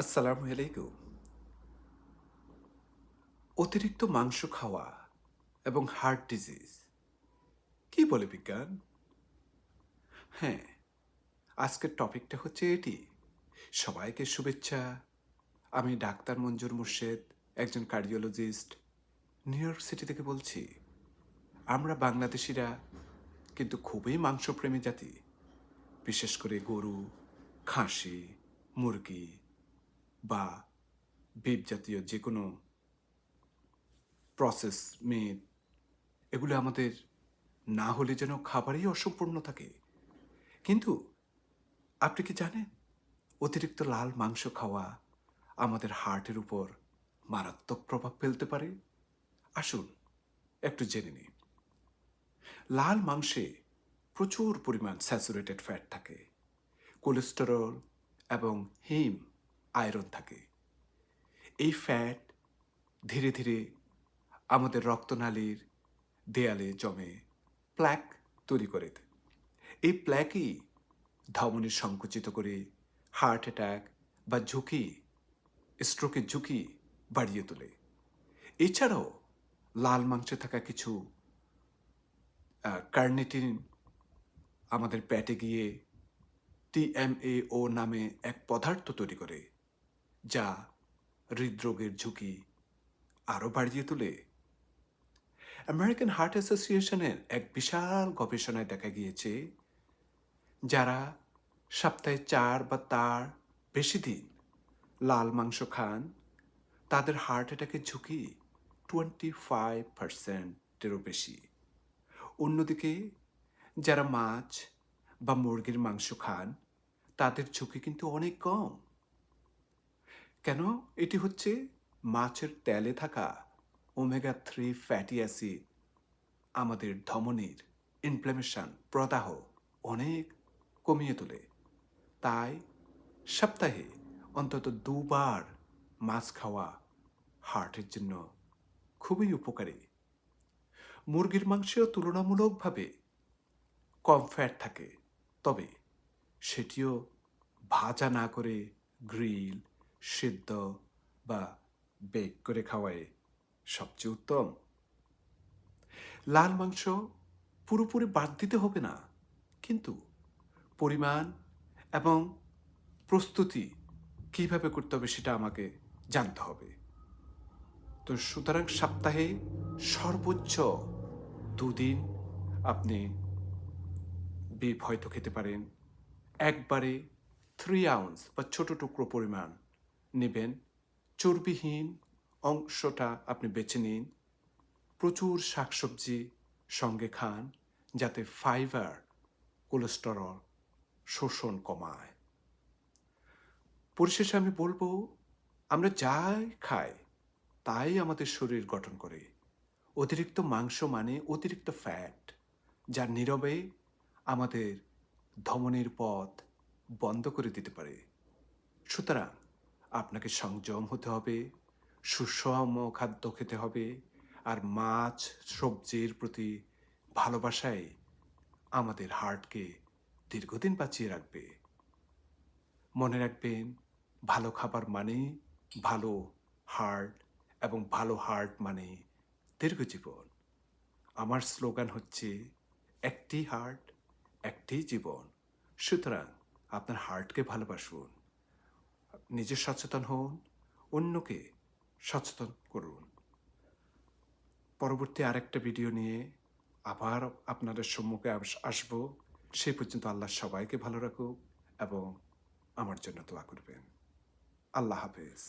আসসালামু আলাইকুম। অতিরিক্ত মাংস খাওয়া এবং হার্ট ডিজিজ, কি বলে বিজ্ঞান? হ্যাঁ আজকের টপিকটা হচ্ছে এটি। সবাইকে শুভেচ্ছা। আমি ডাক্তার মঞ্জুর মুর্শেদ, একজন কার্ডিওলজিস্ট, নিউ ইয়র্ক সিটি থেকে বলছি। আমরা বাংলাদেশিরা কিন্তু খুবই মাংসপ্রেমী জাতি, বিশেষ করে গরু, খাসি, মুরগি বা বিপ জাতীয় যে কোনো প্রসেস মিট এগুলো আমাদের না হলে যেন খাবারই অসম্পূর্ণ থাকে। কিন্তু আপনি কি জানেন, অতিরিক্ত লাল মাংস খাওয়া আমাদের হার্টের উপর মারাত্মক প্রভাব ফেলতে পারে? আসুন, একটু জেনে নিই। লাল মাংসে প্রচুর পরিমাণ স্যাচুরেটেড ফ্যাট থাকে। কোলেস্টেরল এবং হিম আয়রন থাকে। এই ফ্যাট ধীরে ধীরে আমাদের রক্তনালীর দেয়ালে জমে প্ল্যাক তৈরি করে এই প্ল্যাকই ধমনী সংকুচিত করে হার্ট অ্যাটাক বা ঝুঁকি, স্ট্রোকের ঝুঁকি বাড়িয়ে তোলে। এছাড়াও লাল মাংসে থাকা কিছু কার্নেটিন আমাদের প্যাটে গিয়ে টিএমএ ও নামে এক পদার্থ তৈরি করে। যা হৃদরোগের ঝুঁকি আরও বাড়িয়ে তোলে। আমেরিকান হার্ট অ্যাসোসিয়েশনের এক বিশাল গবেষণায় দেখা গিয়েছে, যারা সপ্তাহে চার বা তার বেশি দিন লাল মাংস খান, তাদের হার্ট অ্যাটাকের ঝুঁকি টোয়েন্টি ফাইভ পার্সেন্টেরও বেশি। অন্যদিকে, যারা মাছ বা মুরগির মাংস খান, তাদের ঝুঁকি কিন্তু অনেক কম। কেন? এটি হচ্ছে মাছের তেলে থাকা ওমেগা থ্রি ফ্যাটি অ্যাসিড। আমাদের ধমনির ইনফ্লামেশন প্রদাহ অনেক কমিয়ে তোলে। তাই সপ্তাহে অন্তত দুবার মাছ খাওয়া হার্টের জন্য খুবই উপকারী। মুরগির মাংসেও তুলনামূলকভাবে কম ফ্যাট থাকে। তবে সেটিও ভাজা না করে গ্রিল সিদ্ধ বা বেক করে খাওয়াই সবচেয়ে উত্তম। লাল মাংস পুরোপুরি বাদ দিতে হবে না, কিন্তু পরিমাণ এবং প্রস্তুতি কীভাবে করতে হবে সেটা আমাকে জানতে হবে। তো সুতরাং সপ্তাহে সর্বোচ্চ দুদিন আপনি বিফ হয়তো খেতে পারেন। একবারে থ্রি আউন্স বা ছোট টুকরো পরিমাণ। নেবেন। চর্বিহীন অংশটা আপনি বেছে নিন। প্রচুর শাকসবজি সঙ্গে খান, যাতে ফাইবার কোলেস্টেরল শোষণ কমায়। পরিশেষে আমি বলব, আমরা যাই খাই, তাই আমাদের শরীর গঠন করে। অতিরিক্ত মাংস মানে অতিরিক্ত ফ্যাট যা নীরবে আমাদের ধমনের পথ বন্ধ করে দিতে পারে। সুতরাং আপনাকে সংযম হতে হবে, সুষম খাদ্য খেতে হবে, আর মাছ, সবজির প্রতি ভালোবাসাই আমাদের হার্টকে দীর্ঘদিন বাঁচিয়ে রাখবে। মনে রাখবেন, ভালো খাবার মানে ভালো হার্ট এবং ভালো হার্ট মানে দীর্ঘ জীবন। আমার স্লোগান হচ্ছে, একটি হার্ট, একটি জীবন। সুতরাং আপনার হার্টকে ভালোবাসুন। নিজে সচেতন হন, অন্যকে সচেতন করুন। পরবর্তী আরেকটা ভিডিও নিয়ে আবার আপনাদের সম্মুখে আসব। সে পর্যন্ত আল্লাহ সবাইকে ভালো রাখুক এবং আমার জন্য দোয়া করবেন। আল্লাহ হাফেজ।